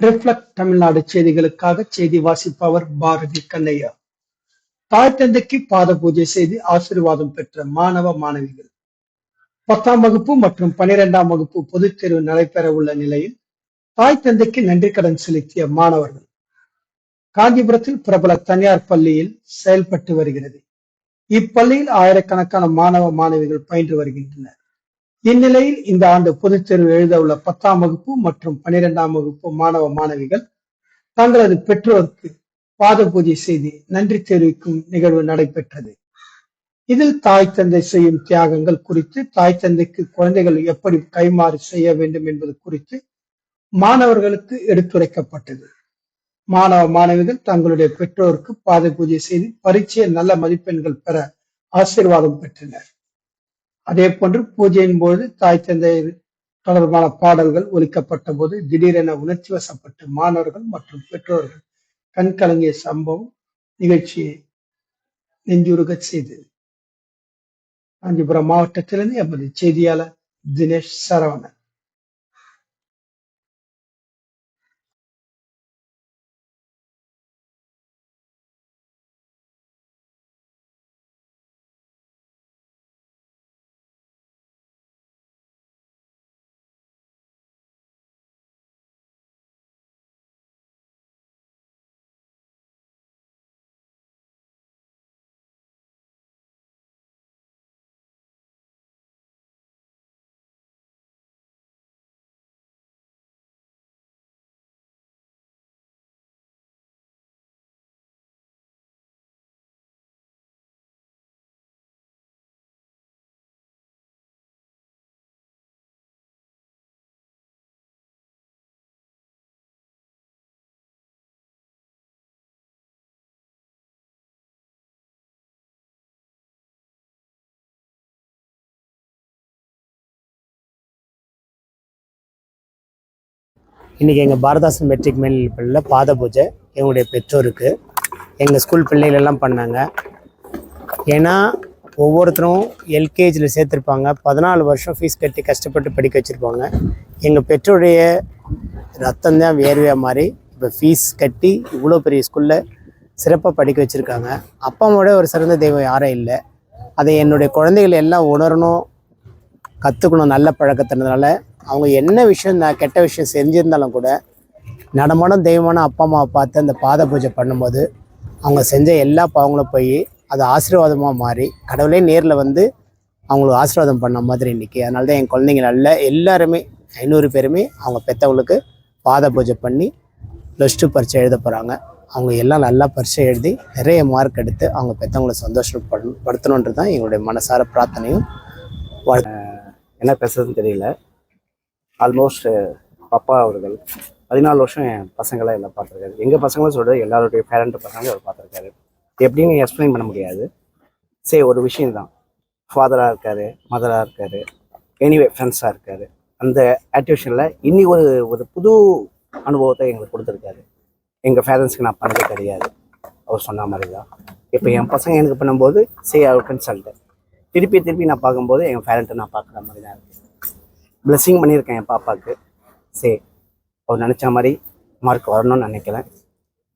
Reflect Tamil Nadu செய்திகளுக்காக செய்தி வாசிப்பவர் பாரதி கண்ணையா. தாய் தந்தைக்கு பாத பூஜை செய்து ஆசீர்வாதம் பெற்ற மாணவ மாணவிகள். பத்தாம் வகுப்பு மற்றும் பனிரெண்டாம் வகுப்பு பொதுத் தேர்வு நடைபெற உள்ள நிலையில் தாய் தந்தைக்கு நன்றி கடன் செலுத்திய மாணவர்கள் காஞ்சிபுரத்தில் பிரபல தனியார் பள்ளியில் செயல்பட்டு வருகிறது. இப்பள்ளியில் ஆயிரக்கணக்கான மாணவ மாணவிகள் பயின்று வருகின்றனர். இந்நிலையில் இந்த ஆண்டு பொதுத் தேர்வு எழுத உள்ள பத்தாம் வகுப்பு மற்றும் பனிரெண்டாம் வகுப்பு மாணவ மாணவிகள் தங்களது பெற்றோருக்கு பாத பூஜை செய்து நன்றி தெரிவிக்கும் நிகழ்வு நடைபெற்றது. இதில் தாய் தந்தை செய்யும் தியாகங்கள் குறித்து தாய் தந்தைக்கு குழந்தைகள் எப்படி கைமாறு செய்ய வேண்டும் என்பது குறித்து மாணவர்களுக்கு எடுத்துரைக்கப்பட்டது. மாணவ மாணவிகள் தங்களுடைய பெற்றோருக்கு பாத பூஜை செய்து பரீட்சையில் நல்ல மதிப்பெண்கள் பெற ஆசீர்வாதம் பெற்றனர். அதே போன்று பூஜையின் போது தாய் தந்தை தொடர்பான பாடல்கள் ஒலிக்கப்பட்ட போது திடீரென உணர்ச்சி வசப்பட்டு மாணவர்கள் மற்றும் பெற்றோர்கள் கண்கலங்கிய சம்பவம் நிகழ்ச்சியை நெஞ்சுருக செய்தது காஞ்சிபுரம் மாவட்டத்திலிருந்து எமது செய்தியாளர் தினேஷ் சரவணன். இன்றைக்கி எங்கள் பாரதாசன் மெட்ரிக் மேல் பள்ளியில் பாத பூஜை எங்களுடைய பெற்றோருக்கு. எங்கள் ஸ்கூல் பிள்ளைகளெல்லாம் பண்ணாங்க. ஏன்னா ஒவ்வொருத்தரும் எல்கேஜியில் சேர்த்துருப்பாங்க. பதினாலு வருஷம் ஃபீஸ் கட்டி கஷ்டப்பட்டு படிக்க வச்சுருப்பாங்க. எங்கள் பெற்றோருடைய ரத்தம் தான் வேர்வையாக மாதிரி இப்போ ஃபீஸ் கட்டி இவ்வளோ பெரிய ஸ்கூலில் சிறப்பாக படிக்க வச்சுருக்காங்க. அப்பா அம்மாவோட ஒரு சிறந்த தெய்வம் யாரும் இல்லை. அதை என்னுடைய குழந்தைகள் எல்லாம் உணரணும் கற்றுக்கணும் நல்ல பழக்கத்தினால அவங்க என்ன விஷயம் நான் கெட்ட விஷயம் செஞ்சுருந்தாலும் கூட நடமாடும் தெய்வமான அப்பா அம்மாவை பார்த்து அந்த பாத பூஜை பண்ணும்போது அவங்க செஞ்ச எல்லா பாவங்களும் போய் அது ஆசீர்வாதமாக மாறி கடவுளே நேரில் வந்து அவங்களுக்கு ஆசீர்வாதம் பண்ண மாதிரி இன்றைக்கி அதனால தான் என் குழந்தைங்க நல்ல எல்லாருமே ஐநூறு பேருமே அவங்க பெற்றவங்களுக்கு பாத பூஜை பண்ணி ப்ளஸ் டூ பரீட்சை எழுத போகிறாங்க அவங்க எல்லாம் நல்லா பரீட்சை எழுதி நிறைய மார்க் எடுத்து அவங்க பெற்றவங்களை சந்தோஷப்படு படுத்தணுன்றது தான் எங்களுடைய மனசார பிரார்த்தனையும் என்ன பேசுறதுன்னு தெரியல. ஆல்மோஸ்ட் பப்பா eh, அவர்கள் பதினாலு வருஷம் என் பசங்களை எல்லாம் பார்த்துருக்காரு. எங்கள் பசங்களும் சொல்கிறது எல்லாருடைய பேரண்ட் பசங்களும் அவர் பார்த்துருக்காரு. எப்படின்னு எக்ஸ்பிளைன் பண்ண முடியாது. சரி ஒரு விஷயம்தான் ஃபாதராக இருக்காரு மதராக இருக்காரு எனிவே ஃப்ரெண்ட்ஸாக இருக்காரு. அந்த ஆக்டிவேஷனில் இன்னி ஒரு ஒரு புது அனுபவத்தை எங்களுக்கு கொடுத்துருக்காரு. எங்கள் பேரண்ட்ஸ்க்கு நான் பண்ணது கிடையாது. அவர் சொன்ன மாதிரி தான் இப்போ என் பசங்க எனக்கு பண்ணும்போது சே அவர் கன்சல்ட்டு திருப்பி திருப்பி நான் பார்க்கும்போது என் பேரண்ட்டை நான் பார்க்குற மாதிரி தான் இருக்குது பிளெஸ்ஸிங் பண்ணியிருக்கேன் என் பாப்பாவுக்கு. சரி அவர் நினச்ச மாதிரி மார்க் வரணும்னு நினைக்கிறேன்.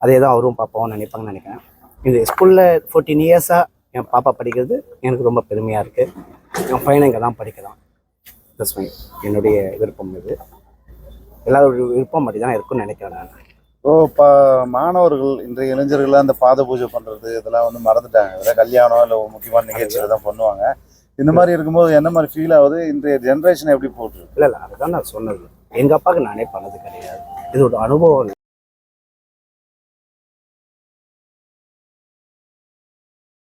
அதே தான் அவரும் பாப்பாவும் நினைப்பாங்கன்னு நினைக்கிறேன். இந்த ஸ்கூலில் ஃபோர்டீன் இயர்ஸாக என் பாப்பா படிக்கிறது எனக்கு ரொம்ப பெருமையாக இருக்குது என் பையனை இங்கே தான் படிக்கலாம் தட்ஸ் மை என்னுடைய விருப்பம் இது. எல்லாரோட விருப்பம் அப்படி தான் இருக்கும்னு நினைக்கிறேன் நான். ஓ இப்போ மாணவர்கள் இன்றைய இளைஞர்கள் அந்த பாத பூஜை பண்றது இதெல்லாம் வந்து மறந்துட்டாங்க. இதெல்லாம் கல்யாணம் இல்லை முக்கியமான நிகழ்ச்சியில தான் பண்ணுவாங்க. இந்த மாதிரி இருக்கும்போது என்ன மாதிரி ஃபீல் ஆகுது? இன்றைய ஜென்ரேஷன் எப்படி போகுது? இல்லை இல்லை அதுதான் நான் சொன்னது. எங்கள் அப்பாவுக்கு நானே பண்ணது கிடையாது. இது ஒரு அனுபவம்.